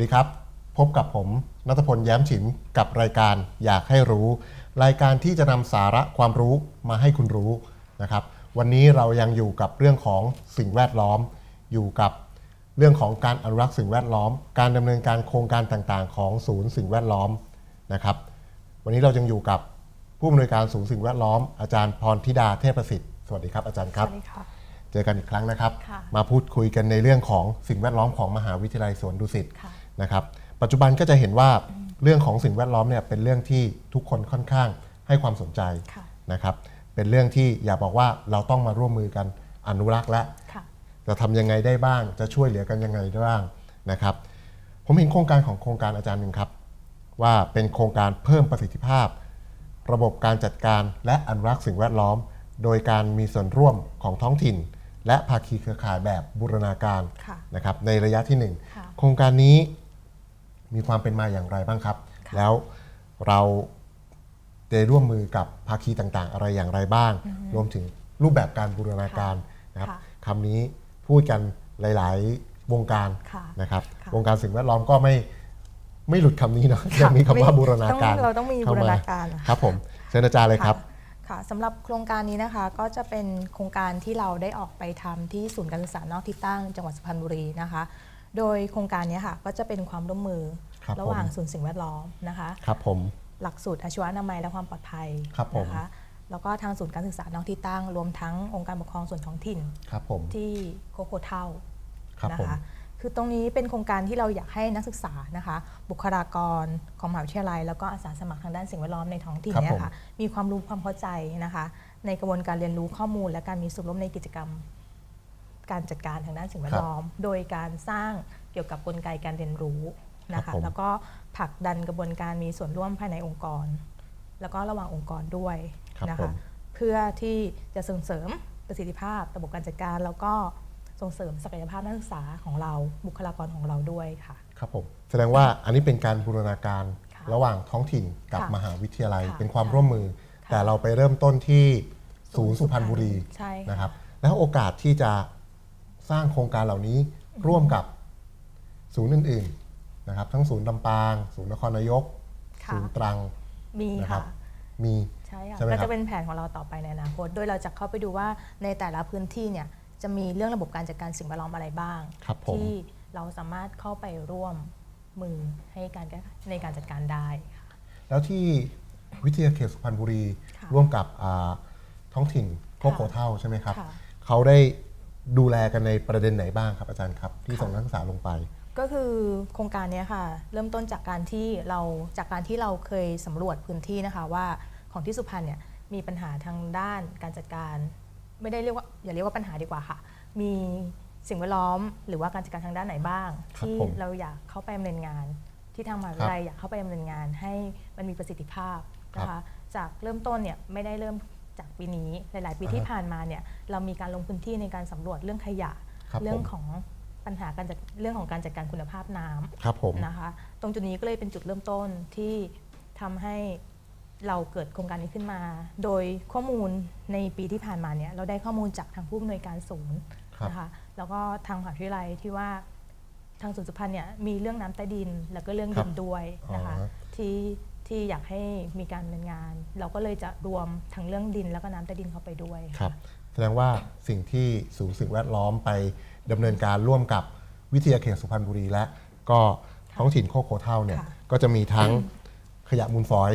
สวัสดีครับ พบกับผมนัทพลแย้มฉิมกับรายการอยากให้รู้ รายการที่จะนำสาระความรู้มาให้คุณรู้นะครับ วันนี้เรายังอยู่กับเรื่องของสิ่งแวดล้อม อยู่กับเรื่องของการอนุรักษ์สิ่งแวดล้อม การดำเนินการโครงการต่างๆ ของศูนย์สิ่งแวดล้อมนะครับ วันนี้เรายังอยู่กับผู้อำนวยการศูนย์สิ่งแวดล้อม อาจารย์พรธิดาเทพประสิทธิ์ สวัสดีครับอาจารย์ครับ สวัสดีค่ะ เจอกันอีกครั้งนะครับ ค่ะ มาพูดคุยกันในเรื่องของสิ่งแวดล้อมของมหาวิทยาลัยสวนดุสิต ค่ะ นะครับปัจจุบันก็จะเห็นว่าเรื่องของสิ่งแวดล้อมเนี่ยเป็นเรื่องที่ทุกคนค่อนข้างให้ความสนใจค่ะนะครับเป็นเรื่องที่อย่าบอกว่าเราต้องมาร่วมมือกันอนุรักษ์และค่ะจะทำยังไงได้บ้าง จะช่วยเหลือกันยังไงได้บ้างนะครับ ผมเห็นโครงการของโครงการอาจารย์หนึ่งครับ ว่าเป็นโครงการเพิ่มประสิทธิภาพ ระบบการจัดการและอนุรักษ์สิ่งแวดล้อม โดยการมีส่วนร่วมของท้องถิ่น และภาคีเครือข่ายแบบบูรณาการค่ะนะครับในระยะที่หนึ่งค่ะโครงการนี้ มีความเป็นมาอย่างไรบ้างครับ แล้วเราได้ร่วมมือกับภาคีต่างๆ อะไรอย่างไรบ้าง รวมถึงรูปแบบการบูรณาการนะครับค่ะคำนี้พูดกันหลาย ๆ วงการค่ะนะครับค่ะวงการสิ่งแวดล้อมก็ไม่ไม่หลุดคำนี้เนาะยังมีคำว่าบูรณาการต้องเราต้องมีเข้บูรณาการอะครับผมเชิญอาจารย์เลยครับะค่ะสำหรับโครงการนี้นะคะก็จะเป็นโครงการที่เราได้ออกไปทำที่ศูนย์การศึกษานอกที่ตั้งจังหวัดสุพรรณบุรีนะคะ โดยโครงการนี้ค่ะก็จะเป็นความร่วมมือครับระหว่างผมศูนย์สิ่งแวดล้อมนะคะครับผมหลักสูตรอาชีวะอนามัยและความปลอดภัยครับผมนะคะแล้วก็ทางศูนย์การศึกษานอกที่ตั้งรวมทั้งองค์การปกครองส่วนท้องถิ่นครับผมที่โคโคเท่าครับนะผมคะคือตรงนี้เป็นโครงการที่เราอยากให้นักศึกษานะคะ บุคลากรของมหาวิทยาลัย แล้วก็อาสาสมัครทางด้านสิ่งแวดล้อมในท้องถิ่นครับเนี่ยผมค่ะมีความรู้ความเข้าใจนะคะ ในกระบวนการเรียนรู้ข้อมูลและการมีส่วนร่วมในกิจกรรม การจัดการทางด้านสิ่งแวดล้อม โดยการสร้างเกี่ยวกับกลไกการเรียนรู้นะครัคะบผม แล้วก็ผลักดันกระบวนการมีส่วนร่วมภายในองค์กร แล้วก็ระหว่างองค์กรด้วยครับนะผคะม เพื่อที่จะส่งเสริมประสิทธิภาพระบบการจัดการ แล้วก็ส่งเสริมศักยภาพนักศึกษาของเราบุคลากรของเราด้วยค่ะ ครับผมแสดงว่าอันนี้เป็นการบูรณาการค่ะระหว่างท้องถิ่นกับค่ะมหาวิทยาลัยค่ะเป็นความใช่ร่วมมือ ค่ะแต่เราไปเริ่มต้นที่ศูนย์สุพรรณบุรีใช่ค่ะ นะครับแล้วโอกาสที่จะ สร้างโครงการเหล่านี้ร่วมกับศูนย์อื่นๆนะครับ ทั้งศูนย์ลำปาง ศูนย์นครนายก ค่ะศูนย์ตรังมีนะครัค่ะ บ มีใช่ค่ะใช่ไหมก็ครับ จะเป็นแผนของเราต่อไปในอนาคต โดยเราจะเข้าไปดูว่าในแต่ละพื้นที่เนี่ยจะมีเรื่องระบบการจัดการสิ่งแวดล้อมอะไรบ้าง ครับผม ที่เราสามารถเข้าไปร่วมมือให้การแก้ในการจัดการได้ค่ะ แล้วที่วิทยาเขตสุพรรณบุรี ค่ะร่วมกับอ่าท้องถิ่นโคกโคค่ะเท่าใช่ไหมครับ ค่ะ เขาได้ ดูแลกันในประเด็นไหนบ้างครับอาจารย์ครับที่ส่งนักศึกษาลงไป ก็คือโครงการเนี้ยค่ะ เริ่มต้นจากการที่เราจากการที่เราเคยสำรวจพื้นที่นะคะว่าของที่สุพรรณเนี่ยมีปัญหาทางด้านการจัดการ ไม่ได้เรียกว่าอย่าเรียกว่าปัญหาดีกว่าค่ะ มีสิ่งแวดล้อม หรือว่าการจัดการทางด้านไหนบ้าง ครับที่ผมเราอยากเข้าไปดำเนินงาน ที่ทางมหาวิทยาลัยอยากเข้าไปดำเนินงาน ให้มันมีประสิทธิภาพนะคะจากเริ่มต้นเนี่ยไม่ได้เริ่ม จากปีนี้หลาย ๆ ปีที่อ่าฮะผ่านมาเนี่ยเรามีการลงพื้นที่ในการสำรวจเรื่องขยะ ครับเรื่อผงมของปัญหาการจัดเรื่องของการจัดการคุณภาพน้ำ ครับผม นะคะตรงจุดนี้ก็เลยเป็นจุดเริ่มต้นที่ทำให้เราเกิดโครงการนี้ขึ้นมา โดยข้อมูลในปีที่ผ่านมาเนี่ยเราได้ข้อมูลจากทางผู้อำนวยการศูนย์ครับ นะคะแล้วก็ทางมหาวิทยาลัยที่ว่าทางศูนย์สุพรรณเนี่ยมีเรื่องน้ำใต้ดินแล้วก็เรื่องดินด้วยนะคะอ๋อที่ ที่อยากให้มีการดำเนินงาน เราก็เลยจะรวมทั้งเรื่องดินแล้วก็น้ำใต้ดินเข้าไปด้วยครับ แสดงว่าสิ่งที่ศูนย์สิ่งแวดล้อมไปดำเนินการร่วมกับวิทยาเขตสุพรรณบุรีและก็ท้องถิ่นโคกโคเท่าเนี่ยค่ะก็จะมีทั้งขยะมูลฝอย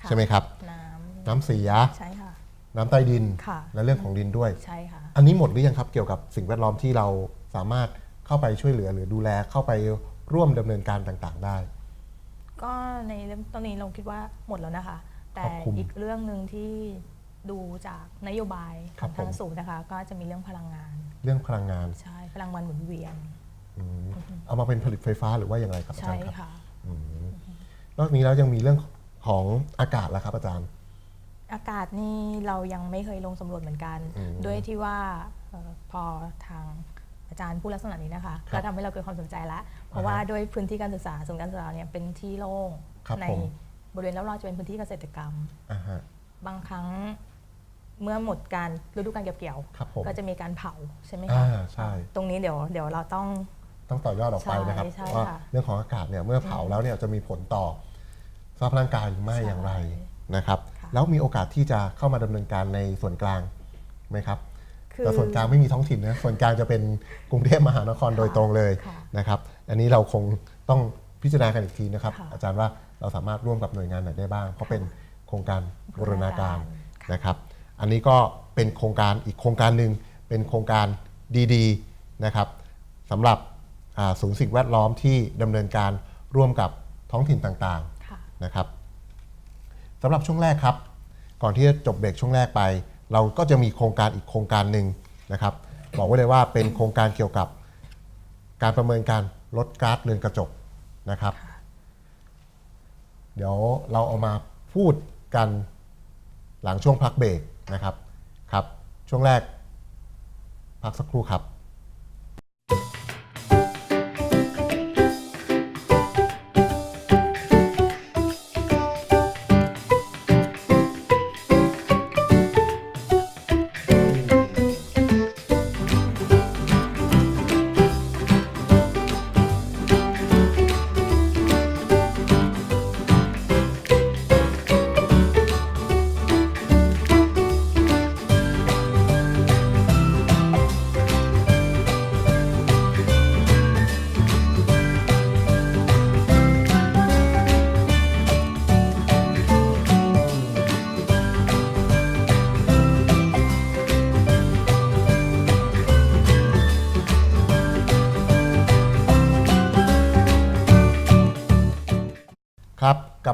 ค่ะใช่ไหมครับ น้ำน้ำเสียใช่ค่ะ น้ำใต้ดิน ค่ะ และเรื่องของดินด้วย ใช่ค่ะ อันนี้หมดหรือยังครับเกี่ยวกับสิ่งแวดล้อมที่เราสามารถเข้าไปช่วยเหลือหรือดูแลเข้าไปร่วมดำเนินการต่างๆ ได้ ก็ในเริ่มตอนนี้เราคิดว่าหมดแล้วนะคะ แต่ครอบคลุมอีกเรื่องหนึ่งที่ดูจากนโยบายขครัอบงผมทางศูนย์นะคะ ก็จะมีเรื่องพลังงาน เรื่องพลังงานใช่พลังงานหมุนเวียนอืมเอามาเป็นผลิตไฟฟ้าหรือว่าอย่างไรครับอาใช่จารย์ครับค่ะนอกนี้แล้วยังมีเรื่องของอากาศแล้วครับอาจารย์ อากาศนี่เรายังไม่เคยลงสำรวจเหมือนกัน อืมด้วยที่ว่าเอ่อพอทาง อาจารย์ผู้ลักษณะนี้นะคะครับก็ทำให้เราเกิดความสนใจแล้วเพราะว่าด้วยพื้นที่การศึกษาศูนย์การศึกษาเนี่ยเป็นที่โล่งครับในผมบริเวณรอบๆจะเป็นพื้นที่เกษตรกรรมอ่าฮะบางครั้งเมื่อหมดการฤดูการเก็บเกี่ยวครับผมก็จะมีการเผาใช่ไหมอ่าคะใช่ตรงนี้เดี๋ยวเดี๋ยวเราต้องต้องต่อยอดออกไปนะครับใช่ใช่ว่าค่ะเรื่องของอากาศเนี่ยเมื่อเผาแล้วเนี่ยจะมีผลต่อสภาพร่างกายหรือไม่ใช่อย่างไรนะครับค่ะแล้วมีโอกาสที่จะเข้ามาดำเนินการในส่วนกลางไหมครับคือ แต่ส่วนกลางไม่มีท้องถิ่นนะส่วนกลางจะเป็นกรุงเทพมหานครโดยตรงเลยค่ะนะครับ อันนี้เราคงต้องพิจารณากันอีกทีนะครับค่ะอาจารย์ว่าเราสามารถร่วมกับหน่วยงานไหนได้บ้าง เพราะเป็นโครงการบูรณาการค่ะนะครับ อันนี้ก็เป็นโครงการอีกโครงการหนึ่งเป็นโครงการดีๆนะครับสำหรับอ่าศูนย์สิ่งแวดล้อมที่ดำเนินการร่วมกับท้องถิ่นต่างค่ะๆนะครับสำหรับช่วงแรกครับ ก่อนที่จะจบเบรกช่วงแรกไป เราก็จะมีโครงการอีกโครงการหนึ่งนะครับ บอกไว้เลยว่าเป็นโครงการเกี่ยวกับการประเมินการลดก๊าซเรือนกระจกนะครับ เดี๋ยวเราเอามาพูดกันหลังช่วงพักเบรกนะครับครับ ช่วงแรกพักสักครู่ครับ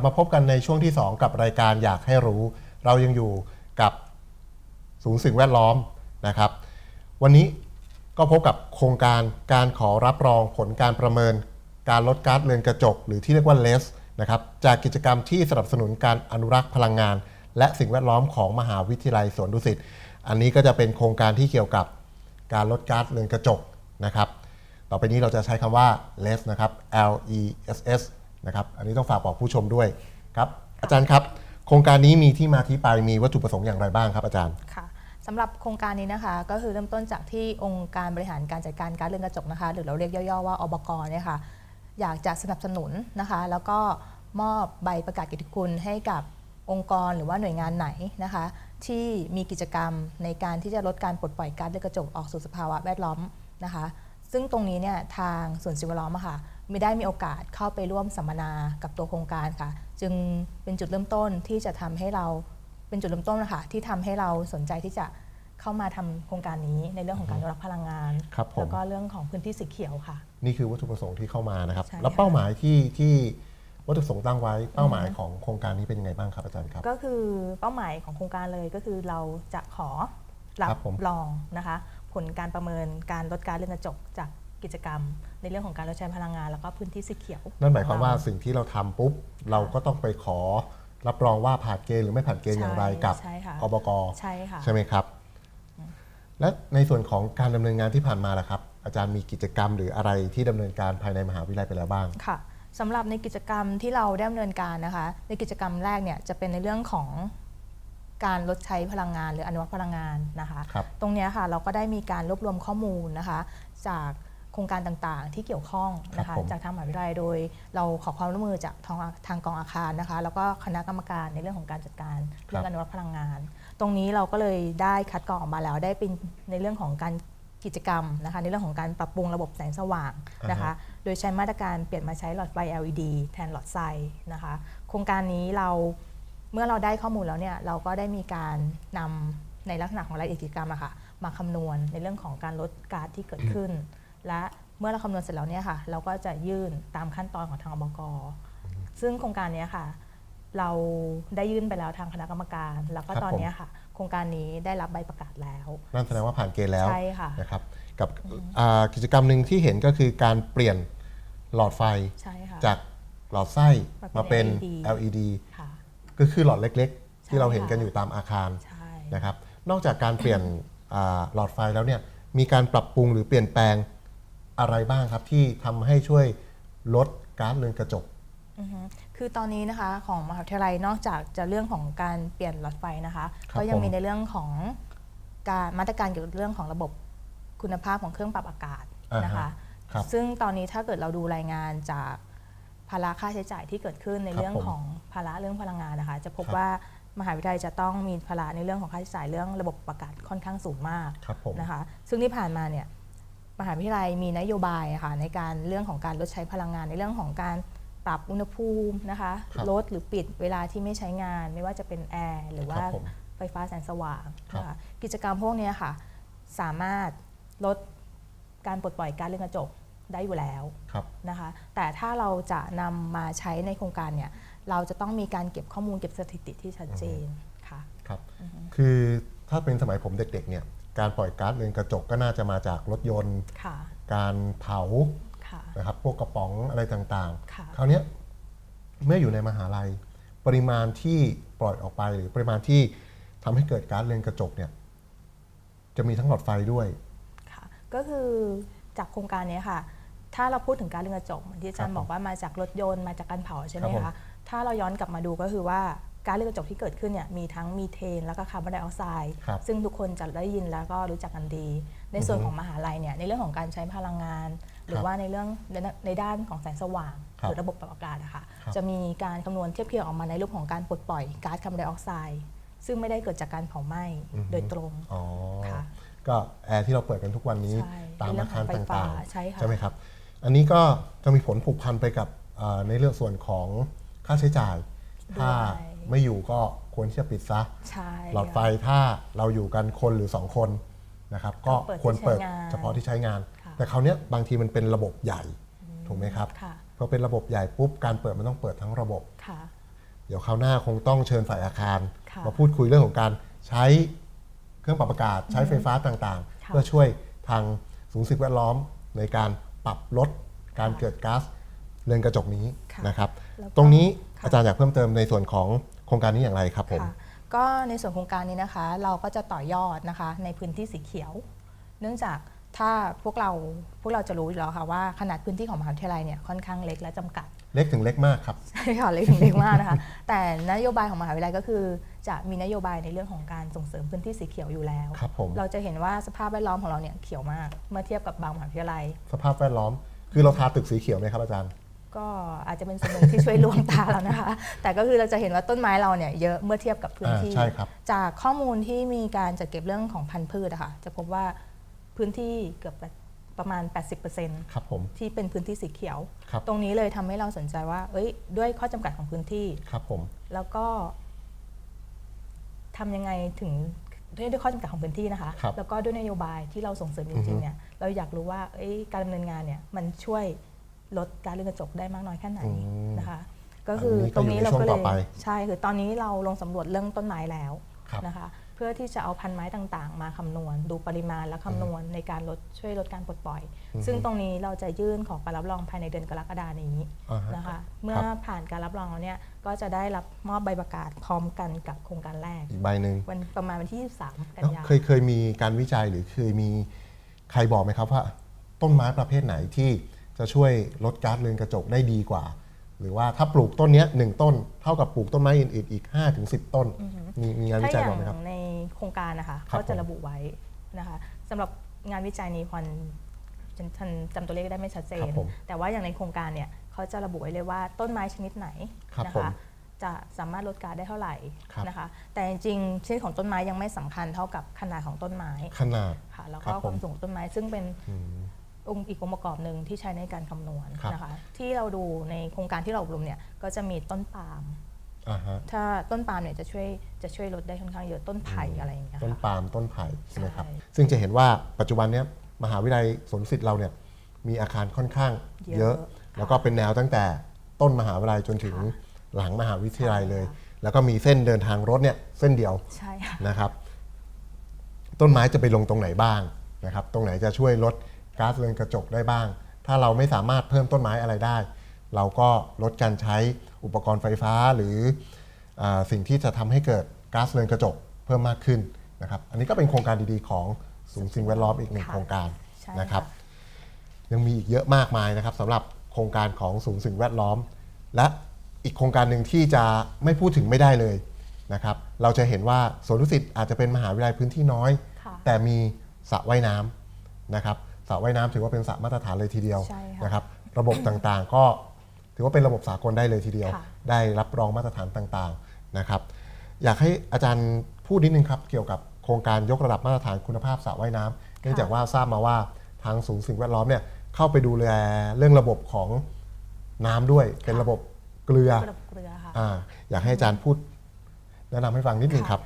มาพบกันในช่วงที่ 2 กับรายการอยากให้รู้ เรายังอยู่กับศูนย์สิ่งแวดล้อมนะครับ วันนี้ก็พบกับโครงการการขอรับรองผลการประเมิน การลดก๊าซเรือนกระจก หรือที่เรียกว่าเลสนะครับจากกิจกรรมที่สนับสนุนการอนุรักษ์พลังงาน และสิ่งแวดล้อมของมหาวิทยาลัยสวนดุสิตอันนี้ก็จะเป็นโครงการที่เกี่ยวกับการลดก๊าซเรือนกระจกนะครับ ต่อไปนี้เราจะใช้คำว่า less นะครับ L E S S นะครับอันนี้ต้องฝากบอกผู้ชมด้วยครับอาจารย์ครับ โครงการนี้มีที่มาที่ไปมีวัตถุประสงค์อย่างไรบ้างครับอาจารย์ค่ะสำหรับโครงการนี้นะคะ ก็คือเริ่มต้นจากที่องค์การบริหารการจัดการกาซเรือนกระจกนะคะ หรือเราเรียกย่อๆว่าอบกเนี่ยค่ะอยากจะสนับสนุนนะคะ แล้วก็มอบใบประกาศกิตติคุณให้กับองค์กรหรือว่าหน่วยงานไหนนะคะ ที่มีกิจกรรมในการที่จะลดการปลดปล่อยก๊าซเรือนกระจกออกสู่สภาวะแวดล้อมนะคะ ซึ่งตรงนี้เนี่ยทางส่วนสิ่งแวดล้อมอะค่ะไม่ได้มีโอกาสเข้าไปร่วมสัมมนากับตัวโครงการค่ะ จึงเป็นจุดเริ่มต้นที่จะทำให้เราเป็นจุดเริ่มต้นนะคะที่ทำให้เราสนใจที่จะเข้ามาทำโครงการนี้ในเรื่องของการอนุรักษ์พลังงานครับผมแล้วก็เรื่องของพื้นที่สีเขียวค่ะ นี่คือวัตถุประสงค์ที่เข้ามานะครับใช่แล้วค่ะเป้าหมายที่ที่วัตถุประสงค์ตั้งไว้เป้าหมายของโครงการนี้เป็นยังไงบ้างครับอาจารย์ครับ ก็คือเป้าหมายของโครงการเลยก็คือเราจะขอรัครับบผมรองนะคะ ผลการประเมินการลดการเรือนกระจกจากกิจกรรม ในเรื่องของการลดใช้พลังงาน แล้วก็พื้นที่สีเขียว นั่นหมายความว่าของเรสิ่งที่เราทำปุ๊บ เราก็ต้องไปขอรับรองว่าผ่านเกณฑ์หรือไม่ผ่านเกณฑ์อย่างไรกับใช่ค่ะอบกใช่ค่ะใช่ไหมครับ และในส่วนของการดำเนินงานที่ผ่านมาล่ะครับ อาจารย์มีกิจกรรมหรืออะไรที่ดำเนินการภายในมหาวิทยาลัยไปแล้วบ้าง ค่ะสำหรับในกิจกรรมที่เราได้ดำเนินการนะคะ ในกิจกรรมแรกเนี่ยจะเป็นในเรื่องของ การลดใช้พลังงานหรืออนุรักษ์พลังงานนะคะครับตรงเนี้ยค่ะเราก็ได้มีการรวบรวมข้อมูลนะคะ จากโครงการต่างๆ ที่เกี่ยวข้องนะครัคะบผมจากทางมหาวิทยาลัยโดย เราขอความร่วมมือจากทางทางกองอาคารนะคะ แล้วก็คณะกรรมการในเรื่องของการจัดการเรื่องอนุรักษ์พลังงาน ตรงนี้เราก็เลยได้คัดกรองออกมาแล้วได้เป็นในเรื่องของการกิจกรรมนะคะในเรื่องของการปรับปรุงระบบแสงสว่างนะคะ โดยใช้มาตรการเปลี่ยนมาใช้หลอดไฟ LED แทนหลอดไฟนะคะ โครงการนี้เรา เมื่อเราได้ข้อมูลแล้วเนี่ยเราก็ได้มีการนำในลักษณะของรายละเอียดกิจกรรมอะค่ะมาคำนวณในเรื่องของการลดก๊าซที่เกิดขึ้น และเมื่อเราคำนวณเสร็จแล้วเนี่ยค่ะ เราก็จะยื่นตามขั้นตอนของทางอบกซึ่งโครงการเนี้ยค่ะ เราได้ยื่นไปแล้วทางคณะกรรมการ แล้วก็ครับตอนเนี้ยค่ะ โครงการนี้ได้รับใบประกาศแล้ว นั่นแสดงว่าผ่านเกณฑ์แล้วใช่ค่ะนะครับกับอ่ากิจกรรมหนึ่งที่เห็นก็คือการเปลี่ยนหลอดไฟใช่ค่ะจากหลอดไส้มาเป็นมาเป็น LED LED ค่ะ ก็คือหลอดเล็กๆ ที่ใช่เราเห็นกันค่ะอยู่ตามอาคารใช่นะครับ นอกจากการเปลี่ยนอ่าหลอดไฟแล้วเนี่ยมีการปรับปรุงหรือเปลี่ยนแปลงอะไรบ้างครับที่ทำให้ช่วยลดก๊าซเรือนกระจกอือฮึคือตอนนี้นะคะของมหาวิทยาลัยนอกจากจะเรื่องของการเปลี่ยนหลอดไฟนะคะครับก็ยังผมมีในเรื่องของการมาตรการเกี่ยวกับเรื่องของระบบคุณภาพของเครื่องปรับอากาศอ่าฮะนะคะครับซึ่งตอนนี้ถ้าเกิดเราดูรายงานจาก ภาระค่าใช้จ่ายที่เกิดขึ้นในครับเรื่องผม ของภาระเรื่องพลังงานนะคะ จะพบครับว่ามหาวิทยาลัยจะต้องมีภาระในเรื่องของค่าใช้จ่ายเรื่องระบบประกาศค่อนข้างสูงมากครับผม นะคะ ซึ่งที่ผ่านมาเนี่ยมหาวิทยาลัยมีนโยบายอะค่ะในการเรื่องของการลดใช้พลังงานในเรื่องของการปรับอุณหภูมินะคะครับลดหรือปิดเวลาที่ไม่ใช้งาน ไม่ว่าจะเป็นแอร์หรือว่าครับผมไฟฟ้าแสงสว่างครับ นะคะกิจกรรมพวกเนี้ยค่ะ สามารถลดการปลดปล่อยก๊าซเรือนกระจก ได้อยู่แล้วครับนะคะ แต่ถ้าเราจะนำมาใช้ในโครงการเนี่ย เราจะต้องมีการเก็บข้อมูลเก็บสถิติที่ชัดเจนค่ะครับ คือถ้าเป็นสมัยผมเด็กๆเนี่ย การปล่อยก๊าซเรือนกระจกก็น่าจะมาจากรถยนต์ค่ะการเผาค่ะนะครับพวกกระป๋องอะไรต่างค่ะๆคราวเนี้ยเมื่ออยู่ในมหาลัย ปริมาณที่ปล่อยออกไปหรือปริมาณที่ทำให้เกิดก๊าซเรือนกระจกเนี่ยจะมีทั้งหลอดไฟด้วย ค่ะ ก็คือจากโครงการเนี้ยค่ะ ถ้าเราพูดถึงการเรือนกระจกเหมือนที่อาจารย์ครับผมบอกว่ามาจากรถยนต์มาจากการเผาใช่ไหมครับผมคะถ้าเราย้อนกลับมาดูก็คือว่าการเรือนกระจกที่เกิดขึ้นเนี่ยมีทั้งมีเทน แล้วก็คาร์บอนไดออกไซด์ครับซึ่งทุกคนจะได้ยินแล้วก็รู้จักกันดี ในส่วนของมหาลัยเนี่ยในเรื่องของการใช้พลังงาน หรือว่าในเรื่องในในด้านของแสงสว่างครับหรือระบบปรับอากาศอะค่ะครับจะมีการคำนวณเทียบเคียงออกมาในรูปของการปลดปล่อยก๊าซคาร์บอนไดออกไซด์ซึ่งไม่ได้เกิดจากการเผาไหม้โดยตรงอ๋อค่ะก็แอร์ที่เราเปิดกันทุกวันนี้ใช่ตามในเรื่อาองคารของไฟต่างฟ้าๆใช่ค่ะไหมครับ อันนี้ก็จะมีผลผูกพันไปกับเอ่อในเรื่องส่วนของค่าใช้จ่าย ถ้าด้วยไม่อยู่ก็ควรที่จะปิดซะใช่หลอดไฟค่ะถ้าเราอยู่กันคนหรือ 2 คนนะครับ ก็ก็เปิดควรเปิดที่ใช้งานเฉพาะที่ใช้งานค่ะแต่คราวเนี้ยบางทีมันเป็นระบบใหญ่ถูกไหมครับค่ะพอเป็นระบบใหญ่ปุ๊บการเปิดมันต้องเปิดทั้งระบบค่ะเดี๋ยวคราวหน้าคงต้องเชิญฝ่ายอาคารค่ะมาพูดคุยเรื่องของการใช้เครื่องปรับอากาศ ใช้ไฟฟ้าต่างๆค่ะเพื่อช่วยทางสูงสิ่งแวดล้อมในการ ปรับลดการค่ะเกิดก๊าซเรือนกระจกนี้ค่ะนะครับ แล้วก็ตรงนี้ค่ะ อาจารย์อยากเพิ่มเติมในส่วนของโครงการนี้อย่างไรครับผม ค่ะก็ในส่วนโครงการนี้นะคะ เราก็จะต่อยอดนะคะในพื้นที่สีเขียว เนื่องจากถ้าพวกเราพวกเราจะรู้อยู่แล้วค่ะว่าขนาดพื้นที่ของมหาวิทยาลัยเนี่ยค่อนข้างเล็กและจำกัด เล็กถึงเล็กมากครับ ใช่ค่ะเล็กถึงเล็กมากนะคะ แต่นโยบายของมหาวิทยาลัยก็คือ จะมีนโยบายในเรื่องของการส่งเสริมพื้นที่สีเขียวอยู่แล้ว ครับผม เราจะเห็นว่าสภาพแวดล้อมของเราเนี่ยเขียวมาก เมื่อเทียบกับบางมหาวิทยาลัย สภาพแวดล้อม คือเราทาตึกสีเขียวไหมครับอาจารย์ ก็อาจจะเป็นส่วนหนึ่งที่ช่วยลวงตาเรานะคะ แต่ก็คือเราจะเห็นว่าต้นไม้เราเนี่ยเยอะเมื่อเทียบกับพื้นที่ อ่าใช่ครับ จากข้อมูลที่มีการจัดเก็บเรื่องของพันธุ์พืชอะค่ะจะพบว่าพื้นที่เกือบ ประมาณ 80%ครับผมที่เป็นพื้นที่สีเขียว ครับตรงนี้เลยทำให้เราสนใจว่า เอ้ย ด้วยข้อจำกัดของพื้นที่ ครับผม แล้วก็ทำยังไงถึงด้วยด้วยข้อจำกัดของพื้นที่นะคะ ครับแล้วก็ด้วยนโยบายที่เราส่งเสริมจริงๆเนี่ยเราอยากรู้ว่าเอ้ยการดำเนินงานเนี่ยมันช่วยลดการเรือนกระจกได้มากน้อยแค่ไหนอืมนะคะ ก็คืออันนี้ก็ตรงนี้อยู่ในเราช่วงก็เลต่อยไปใช่คือตอนนี้เราลงสำรวจเรื่องต้นไม้แล้วครับ นะคะ เพื่อที่จะเอาพันไม้ต่างๆ มาคำนวณ ดูปริมาณและคำนวณในการลดช่วยลดการปลดปล่อย ซึ่งตรงนี้เราจะยื่นขอการรับรองภายในเดือนกรกฎานี้อ่าฮะนะคะ เมื่อผ่านการรับรองแล้วเนี่ยก็จะได้รับมอบใบประกาศพร้อมกันกับโครงการแรกอีกใบหนึ่งวันประมาณวันที่ 23 กันแล้วยาเคยเคยมีการวิจัยหรือเคยมีใครบอกไหมครับว่า ต้นไม้ประเภทไหนที่จะช่วยลดก๊าซเรือนกระจกได้ดีกว่า หรือว่าถ้าปลูกต้นเนี้ยหนึ่งต้น เท่ากับปลูกต้นไม้อื่นๆอีก5ถึง10 ต้น มีมีงานวิถ้าจัยอย่าบอกไหมครับงใน โครงการนะคะครับเขาจะผมระบุไว้นะคะสำหรับงานวิจัยนี้พรฉันฉันจำตัวเลขได้ไม่ชัดเจครันบผมแต่ว่าอย่างในโครงการเนี่ยเขาจะระบุไว้เลยว่าต้นไม้ชนิดไหนครับนะผมคะจะสามารถลดก๊าซได้เท่าไหร่ครับนะคะ แต่จริงๆชนิดของต้นไม้ยังไม่สำคัญเท่ากับขนาดของต้นไม้ขนาดค่ะแล้วครัก็บคผมวามสูงของต้นไม้ซึ่งเป็นอืมองค์อีกองค์ประกอบหนึ่งที่ใช้ในการคำนวณครับนะคะ ที่เราดูในโครงการที่เราอบรมเนี่ยก็จะมีต้นปาล์มอ่าฮะ ถ้าต้นปาล์มเนี่ยจะช่วยจะช่วยลดได้ค่อนข้างเยอะต้นไผ่อะไรอย่างเงี้ยต้นค่ะปาล์มต้นไผ่ใช่ไหมครับใช่ซึ่งจะเห็นว่าปัจจุบันเนี้ยมหาวิทยาลัยสวนดุสิตเราเนี่ยมีอาคารค่อนข้างเยเยอะอะ แล้วก็เป็นแนวตั้งแต่ต้นมหาวิทยาลัยจนถึงค่ะหลังมหาวิทยาลัยเลยใช่ค่ะแล้วก็มีเส้นเดินทางรถเนี่ยเส้นเดียวใช่ค่ะนะครับ ต้นไม้จะไปลงตรงไหนบ้างนะครับ ตรงไหนจะช่วยลดก๊าซเรือนกระจกได้บ้าง ถ้าเราไม่สามารถเพิ่มต้นไม้อะไรได้ เราก็ลดการใช้ อุปกรณ์ไฟฟ้าหรืออาสิ่งที่จะทำให้เกิดก๊าซเรือนกระจกเพิ่มมากขึ้นนะครับ อันนี้ก็เป็นโครงการดีๆ ของสูงสิ่งแวดล้อมอีกหนึ่งค่ะโครงการใช่นะครับค่ะยังมีอีกเยอะมากมายนะครับสำหรับโครงการของศูนย์สิ่งแวดล้อม และอีกโครงการหนึ่งที่จะไม่พูดถึงไม่ได้เลยนะครับ เราจะเห็นว่าสวนดุสิตอาจจะเป็นมหาวิทยาลัยพื้นที่น้อยค่ะแต่มีสระว่ายน้ำนะครับสระว่ายน้ำถือว่าเป็นสระมาตรฐานเลยทีเดียวใช่ค่ะนะครับ ระบบต่างๆก็ ถือว่าเป็นระบบสากลได้เลยทีเดียวค่ะได้รับรองมาตรฐานต่างๆนะครับ อยากให้อาจารย์พูดนิดนึงครับ เกี่ยวกับโครงการยกระดับมาตรฐานคุณภาพสระว่ายน้ำเนื่องจากว่าทราบมาว่าทางศูนย์สิ่งแวดล้อมเนี่ยเข้าไปดูแลเรื่องระบบของน้ำด้วยเป็นระบบเกลือระบบเกลือค่ะอ่าอยากให้อาจารย์พูดแนะนำให้ฟังนิดนึงครับ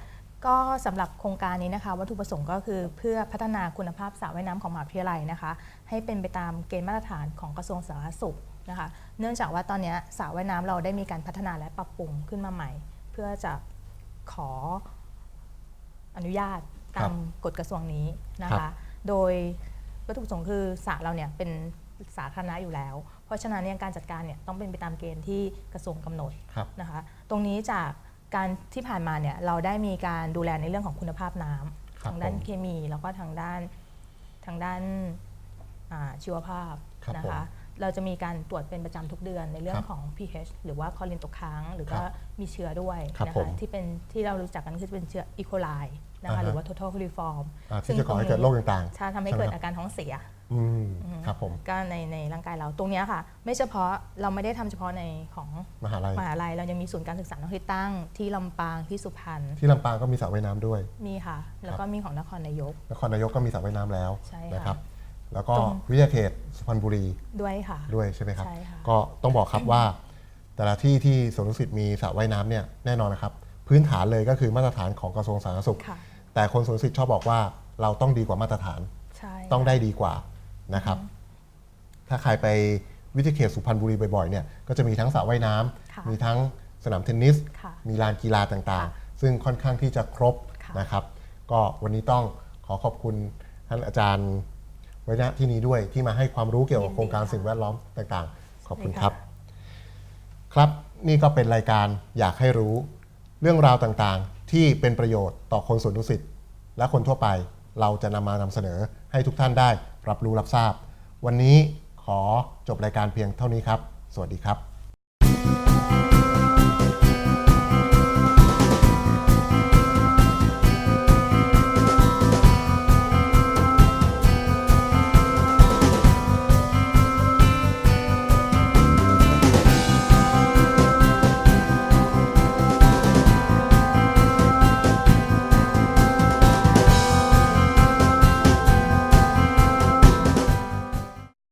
ก็สำหรับโครงการนี้นะคะวัตถุประสงค์ก็คือเพื่อพัฒนาคุณภาพสระว่ายน้ำของมหาวิทยาลัยนะคะ ให้เป็นไปตามเกณฑ์มาตรฐานของกระทรวงสาธารณสุขนะคะ เนื่องจากว่าตอนนี้สระว่ายน้ำเราได้มีการพัฒนาและปรับปรุงขึ้นมาใหม่ เพื่อจะขออนุญาตตามกฎกระทรวงนี้นะครัคะ บ โดยวัตถุประสงค์คือสระเราเนี่ยเป็นสาธารณะอยู่แล้ว เพราะฉะนั้นเนี่ยการจัดการเนี่ยต้องเป็นไปตามเกณฑ์ที่กระทรวงกำหนด ครับ นะคะตรงนี้จาก การที่ผ่านมาเนี่ยเราได้มีการดูแลในเรื่องของคุณภาพน้ครับำทางด้านผมเคมีแล้วก็ทางด้านทางด้านอ่าชีวภาพครับนะผมคะเราจะมีการตรวจเป็นประจำทุกเดือนในเรื่อคงรับของ pH หรือว่าคลอรินตกค้าง หรือครัว่าบมีเชื้อด้วยครับนะผคะมที่เป็นที่เรารู้จักกันคือเป็นเชื้ออีโคไลนะอ่าคะฮะ หรือว่า total coliform อ่าที่จะก่อให้เกิดโรคต่างใช่ทำให้ใช่ไหมเกิดครับอาการท้องเสียๆ อืมครับผม ก็ในในร่างกายเราตรงเนี้ยค่ะ ไม่เฉพาะเราไม่ได้ทำเฉพาะในของมหาลัย มหาลัยเรายังมีศูนย์การศึกษานอกที่ตั้งที่ลำปางที่สุพรรณที่ลำปางก็มีสระว่ายน้ำด้วย มีค่ะ แล้วก็มีของนครนายก นครนายกก็มีสระว่ายน้ำแล้วใช่ค่ะนะครับ แล้วก็ตรง วิทยาเขตสุพรรณบุรีด้วยค่ะ ด้วยใช่ไหมครับ ใช่ค่ะ ก็ต้องบอกครับว่า แต่ละที่ที่สวนดุสิตมีสระว่ายน้ำเนี่ยแน่นอนนะครับ พื้นฐานเลยก็คือมาตรฐานของกระทรวงสาธารณสุข ค่ะ แต่คนสวนดุสิตชอบบอกว่าเราต้องดีกว่ามาตรฐาน ใช่ต้องได้ดีกว่า นะครับ ถ้าใครไปวิทยาเขตสุพรรณบุรีบ่อยๆเนี่ยก็จะมีทั้งสระว่ายน้ำค่ะมีทั้งสนามเทนนิส ค่ะมีลานกีฬาต่างค่ะๆซึ่งค่อนข้างที่จะครบค่ะ นะครับ ก็วันนี้ต้องขอขอบคุณท่านอาจารย์ไว้ณที่นี้ด้วยที่มาให้ความรู้เกี่ยวกับโครงการสิ่งแวดล้อมต่างๆ ขอบคุณครับ ครับนี่ก็เป็นรายการอยากให้รู้ เรื่องราวต่างๆ ที่เป็นประโยชน์ต่อคนสวนดุสิตและคนทั่วไป เราจะนำมานำเสนอให้ทุกท่านได้ รับรู้รับทราบ วันนี้ขอจบรายการเพียงเท่านี้ครับ สวัสดีครับ